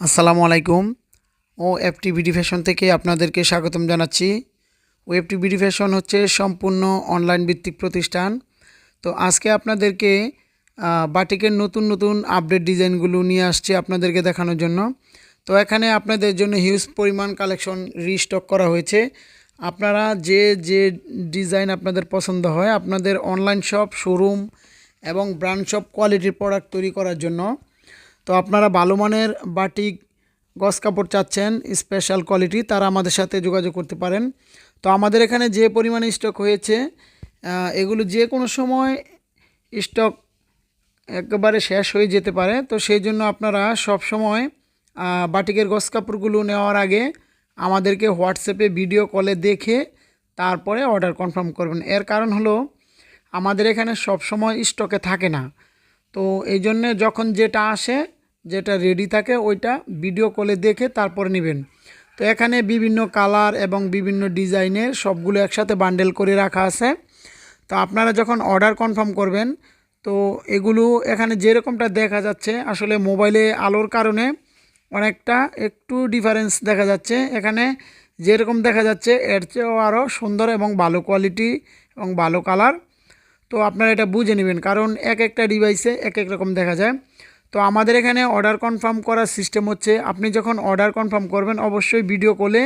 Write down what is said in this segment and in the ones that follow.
আসসালামু আলাইকুম। ও FT BD fashion থেকে আপনাদেরকে স্বাগতম জানাচ্ছি। ওয়েব বিডি ফ্যাশন হচ্ছে সম্পূর্ণ অনলাইন ভিত্তিক প্রতিষ্ঠান। তো আজকে আপনাদেরকে বাটিকের নতুন নতুন আপডেট ডিজাইনগুলো নিয়ে আসছি আপনাদেরকে দেখানোর জন্য। তো এখানে আপনাদের জন্য হিউজ পরিমাণ কালেকশন রিস্টক করা হয়েছে। আপনারা যে যে ডিজাইন আপনাদের পছন্দ হয়, আপনাদের অনলাইন শপ শোরুম এবং ব্র্যান্ড শপ কোয়ালিটির প্রোডাক্ট তৈরি করার জন্য তো আপনারা ভালো মানের বাটিক গস কাপড় চাচ্ছেন স্পেশাল কোয়ালিটি তারা আমাদের সাথে যোগাযোগ করতে পারেন। তো আমাদের এখানে যে পরিমাণে স্টক হয়েছে এগুলো যে কোনো সময় স্টক একেবারে শেষ হয়ে যেতে পারে। তো সেই জন্য আপনারা সব সময় বাটিকের গস কাপড়গুলো নেওয়ার আগে আমাদেরকে হোয়াটসঅ্যাপে ভিডিও কলে দেখে তারপরে অর্ডার কনফার্ম করবেন। এর কারণ হলো, আমাদের এখানে সব সময় স্টকে থাকে না। তো এই জন্যে যখন যেটা আসে যেটা রেডি থাকে, ওইটা ভিডিও কলে দেখে তারপরে নেবেন। তো এখানে বিভিন্ন কালার এবং বিভিন্ন ডিজাইনের সবগুলো একসাথে বান্ডেল করে রাখা আছে। তো আপনারা যখন অর্ডার কনফার্ম করবেন, তো এগুলো এখানে যেরকমটা দেখা যাচ্ছে, আসলে মোবাইলে আলোর কারণে অনেকটা একটু ডিফারেন্স দেখা যাচ্ছে। এখানে যেরকম দেখা যাচ্ছে, এর চেয়েও আরও সুন্দর এবং ভালো কোয়ালিটি এবং ভালো কালার তো আপনারা এটা বুঝে নেবেন, কারণ এক একটা ডিভাইসে এক এক রকম দেখা যায়। তো আমাদের এখানে অর্ডার কনফার্ম করার সিস্টেম হচ্ছে, আপনি যখন অর্ডার কনফার্ম করবেন, অবশ্যই ভিডিও কলে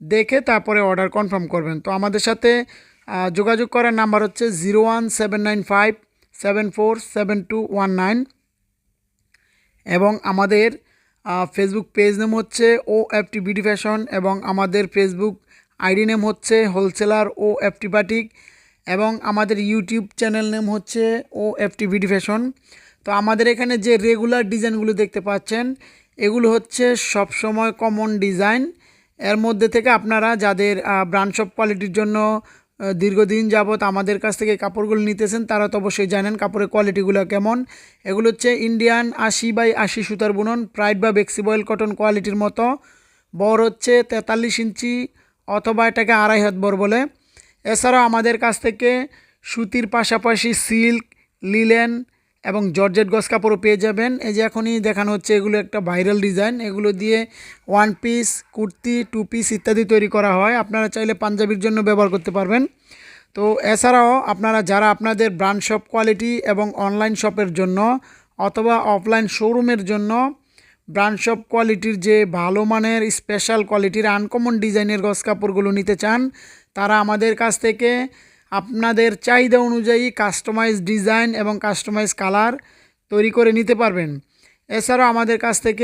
দেখে তারপরে অর্ডার কনফার্ম করবেন। তো আমাদের সাথে যোগাযোগ করার নাম্বার হচ্ছে zero one seven nine five seven four seven two one nine এবং আমাদের ফেসবুক পেজ নেম হচ্ছে ও এফটি বিডি ফ্যাশন এবং আমাদের ফেসবুক আইডি নেম হচ্ছে হোলসেলার ও এফটি বাটিক এবং আমাদের ইউটিউব চ্যানেল নেম হচ্ছে ও এফটি বিডি ফ্যাশন তো আমাদের এখানে যে রেগুলার ডিজাইনগুলো দেখতে পাচ্ছেন, এগুলো হচ্ছে সব সময় কমন ডিজাইন এর মধ্যে থেকে আপনারা যাদের ব্রান্ড শপ কোয়ালিটির জন্য দীর্ঘদিন যাবৎ আমাদের কাছ থেকে কাপড়গুলো নিতেছেন, তারা তো অবশ্যই জানেন কাপড়ের কোয়ালিটিগুলো কেমন। এগুলো হচ্ছে ইন্ডিয়ান আশি বাই আশি সুতার বুনন প্রাইড বা বেক্সিবয়েল কটন কোয়ালিটির মতো। বর হচ্ছে তেতাল্লিশ ইঞ্চি অথবা এটাকে আড়াই হাত বর বলে। এছাড়াও আমাদের কাছ থেকে সুতির পাশাপাশি সিল্ক লিলেন এবং জর্জেট গস কাপড়ও পেয়ে যাবেন। এই যে এখনই দেখানো হচ্ছে, এগুলো একটা ভাইরাল ডিজাইন। এগুলো দিয়ে one piece kurti two piece ইত্যাদি তৈরি করা হয়। আপনারা চাইলে পাঞ্জাবির জন্য ব্যবহার করতে পারবেন। তো এছাড়াও আপনারা যারা আপনাদের ব্র্যান্ড শপ কোয়ালিটি এবং অনলাইন শপের জন্য অথবা অফলাইন শোরুমের জন্য ব্র্যান্ড শপ কোয়ালিটির যে ভালো মানের স্পেশাল কোয়ালিটির আনকমন ডিজাইনের গস কাপড়গুলো নিতে চান, তারা আমাদের কাছ থেকে আপনাদের চাহিদা অনুযায়ী কাস্টমাইজ ডিজাইন এবং কাস্টমাইজ কালার তৈরি করে নিতে পারবেন। এছাড়াও আমাদের কাছ থেকে